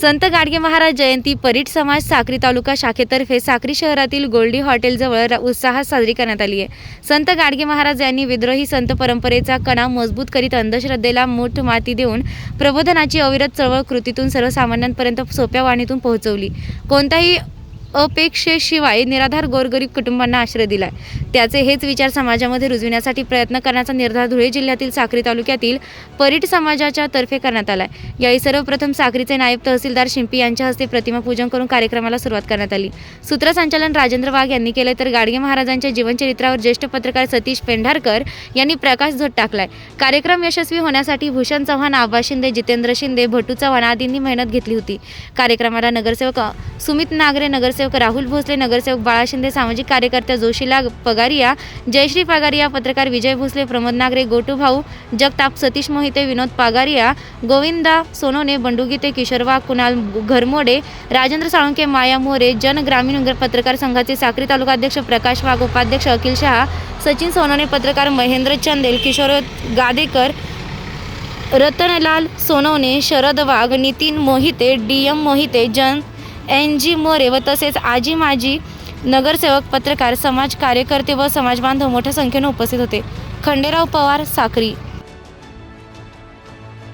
संत गाडगे महाराज जयंती परीट समाज साक्री तालुका शाखेतर्फे साक्री शहरातील गोल्डी हॉटेलजवळ र- उत्साहात साजरी करण्यात आली आहे. संत गाडगे महाराज यांनी विद्रोही संत परंपरेचा कणा मजबूत करीत अंधश्रद्धेला मूठ माती देऊन प्रबोधनाची अविरत चळवळ कृतीतून सर्वसामान्यांपर्यंत सोप्या वाणीतून पोहोचवली. कोणताही अपेक्षेशिवाय निराधार गोरगरीब कुटुंबांना आश्रय दिलाय. त्याचे हेच विचार समाजामध्ये रुजविण्यासाठी प्रयत्न करण्याचा निर्धार धुळे जिल्ह्यातील साक्री तालुक्यातील परीट समाजाच्या तर्फे करण्यात आलाय. यावेळी सर्वप्रथम साक्रीचे नायब तहसीलदार शिंपी यांच्या हस्ते प्रतिमा पूजन करून कार्यक्रमाला सुरुवात करण्यात आली. सूत्रसंचालन राजेंद्र वाघ यांनी केले तर गाडगे महाराजांच्या जीवनचरित्रावर ज्येष्ठ पत्रकार सतीश पेंढारकर यांनी प्रकाश झोत टाकलाय. कार्यक्रम यशस्वी होण्यासाठी भूषण चव्हाण आबा शिंदे जितेंद्र शिंदे भटू चव्हाण आदींनी मेहनत घेतली होती. कार्यक्रमाला नगरसेवक सुमित नागरे नगरसेवक राहुल भोसले नगरसेवक बाळा शिंदे सामाजिक कार्यकर्त्या जोशीला पगारिया जयश्री पगारिया पत्रकार विजय भोसले प्रमोद नागरे गोटू भाऊ जगताप सतीश मोहिते विनोद पागारिया गोविंदा सोनोने बंडुगीते किशोरवा किशोर वाघ कुणाल घरमोडे राजेंद्र साळुंके माया मोरे जन ग्रामीण पत्रकार संघाचे साक्री तालुका अध्यक्ष प्रकाश वाघ उपाध्यक्ष अखिल शहा सचिन सोनोने पत्रकार महेंद्र चंदेल किशोर गादेकर रतनलाल सोनवणे शरद वाघ नितीन मोहिते डी एम मोहिते जन एन जी मोरे व तसेच आजी माजी नगरसेवक पत्रकार समाज कार्यकर्ते व समाजबांधव मोठ्या संख्येने उपस्थित होते. खंडेराव पवार साक्री